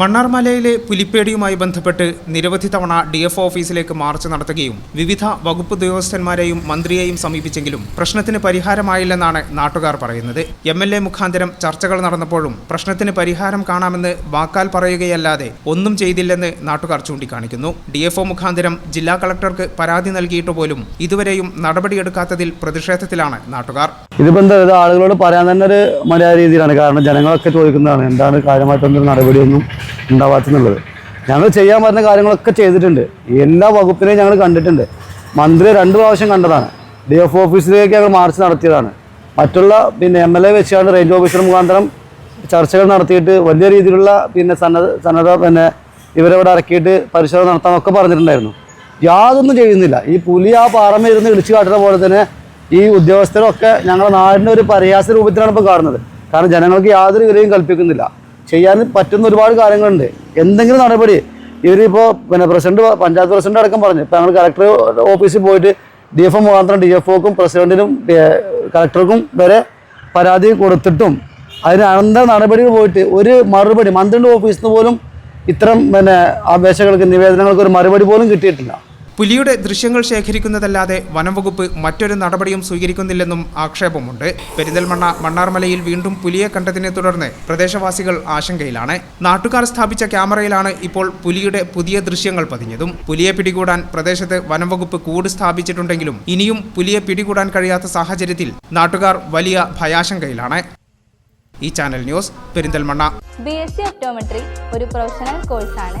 മണ്ണാർമലയിലെ പുലിപ്പേടിയുമായി ബന്ധപ്പെട്ട് നിരവധി തവണ ഡി എഫ് ഓഫീസിലേക്ക് മാർച്ച് നടത്തുകയും വിവിധ വകുപ്പ് ഉദ്യോഗസ്ഥന്മാരെയും മന്ത്രിയെയും സമീപിച്ചെങ്കിലും പ്രശ്നത്തിന് പരിഹാരമായില്ലെന്നാണ് നാട്ടുകാർ പറയുന്നത്. എം എൽ എ മുഖാന്തരം ചർച്ചകൾ നടന്നപ്പോഴും പ്രശ്നത്തിന് പരിഹാരം കാണാമെന്ന് വാക്കാൽ പറയുകയല്ലാതെ ഒന്നും ചെയ്തില്ലെന്ന് നാട്ടുകാർ ചൂണ്ടിക്കാണിക്കുന്നു. ഡി എഫ് മുഖാന്തരം ജില്ലാ കളക്ടർക്ക് പരാതി നൽകിയിട്ട് പോലും ഇതുവരെയും നടപടിയെടുക്കാത്തതിൽ പ്രതിഷേധത്തിലാണ് നാട്ടുകാർ. ഇതിപ്പോ എന്താ ആളുകളോട് പറയാൻ തന്നെ ഒരു മര്യാദ രീതിയിലാണ്. കാരണം ജനങ്ങളൊക്കെ ചോദിക്കുന്നതാണ് എന്താണ് കാര്യമായിട്ടൊന്നും നടപടിയൊന്നും ഉണ്ടാവാത്തെന്നുള്ളത്. ഞങ്ങൾ ചെയ്യാൻ പറ്റുന്ന കാര്യങ്ങളൊക്കെ ചെയ്തിട്ടുണ്ട്. എല്ലാ വകുപ്പിനെയും ഞങ്ങൾ കണ്ടിട്ടുണ്ട്. മന്ത്രി രണ്ട് പ്രാവശ്യം കണ്ടതാണ്. ഡി എഫ് ഓഫീസിലേക്ക് ഞങ്ങൾ മാർച്ച് നടത്തിയതാണ്. മറ്റുള്ള പിന്നെ എം എൽ എ വെച്ചാണ് റേഞ്ച് ഓഫീസർ മുഖാന്തരം ചർച്ചകൾ നടത്തിയിട്ട് വലിയ രീതിയിലുള്ള പിന്നെ സന്നദ്ധ സന്നദ്ധ പിന്നെ ഇവരവിടെ ഇറക്കിയിട്ട് പരിശോധന നടത്താനൊക്കെ പറഞ്ഞിട്ടുണ്ടായിരുന്നു. യാതൊന്നും ചെയ്യുന്നില്ല. ഈ പുലി ആ പാറമ ഇരുന്ന് ഇടിച്ചു കാട്ടുന്ന പോലെ തന്നെ ഈ ഉദ്യോഗസ്ഥരൊക്കെ ഞങ്ങളുടെ നാടിന്റെ ഒരു പരിഹാസ രൂപത്തിലാണ് ഇപ്പോൾ കാണുന്നത്. കാരണം ജനങ്ങൾക്ക് യാതൊരു വിലയും കൽപ്പിക്കുന്നില്ല. ചെയ്യാൻ പറ്റുന്ന ഒരുപാട് കാര്യങ്ങളുണ്ട്. എന്തെങ്കിലും നടപടി ഇവരിപ്പോൾ പിന്നെ പ്രസിഡന്റ് പഞ്ചായത്ത് പ്രസിഡന്റ് അടക്കം പറഞ്ഞു. ഇപ്പം ഞങ്ങൾ കളക്ടർ ഓഫീസിൽ പോയിട്ട് ഡി എഫ് മുഖാന്തരം ഡി എഫ് ഒക്കും പ്രസിഡന്റിനും കളക്ടർക്കും വരെ പരാതി കൊടുത്തിട്ടും അതിന് അനന്തര നടപടികൾ പോയിട്ട് ഒരു മറുപടി മന്ത്രിയുടെ ഓഫീസിൽ നിന്ന് പോലും ഇത്തരം പിന്നെ അപേക്ഷകൾക്ക് നിവേദനങ്ങൾക്ക് ഒരു മറുപടി പോലും കിട്ടിയിട്ടില്ല. പുലിയുടെ ദൃശ്യങ്ങൾ ശേഖരിക്കുന്നതല്ലാതെ വനംവകുപ്പ് മറ്റൊരു നടപടിയും സ്വീകരിക്കുന്നില്ലെന്നും ആക്ഷേപമുണ്ട്. പെരിന്തൽമണ്ണ മണ്ണാർമലയിൽ വീണ്ടും പുലിയെ കണ്ടതിനെ തുടർന്ന് പ്രദേശവാസികൾ ആശങ്കയിലാണ്. നാട്ടുകാർ സ്ഥാപിച്ച ക്യാമറയിലാണ് ഇപ്പോൾ പുലിയുടെ പുതിയ ദൃശ്യങ്ങൾ പതിഞ്ഞതും. പുലിയെ പിടികൂടാൻ പ്രദേശത്ത് വനംവകുപ്പ് കൂട് സ്ഥാപിച്ചിട്ടുണ്ടെങ്കിലും ഇനിയും പുലിയെ പിടികൂടാൻ കഴിയാത്ത സാഹചര്യത്തിൽ നാട്ടുകാർ വലിയ ഭയാശങ്കയിലാണ്. ഈ channel news Perinthalmanna. B S C optometry ഒരു പ്രൊഫഷണൽ കോഴ്സാണ്.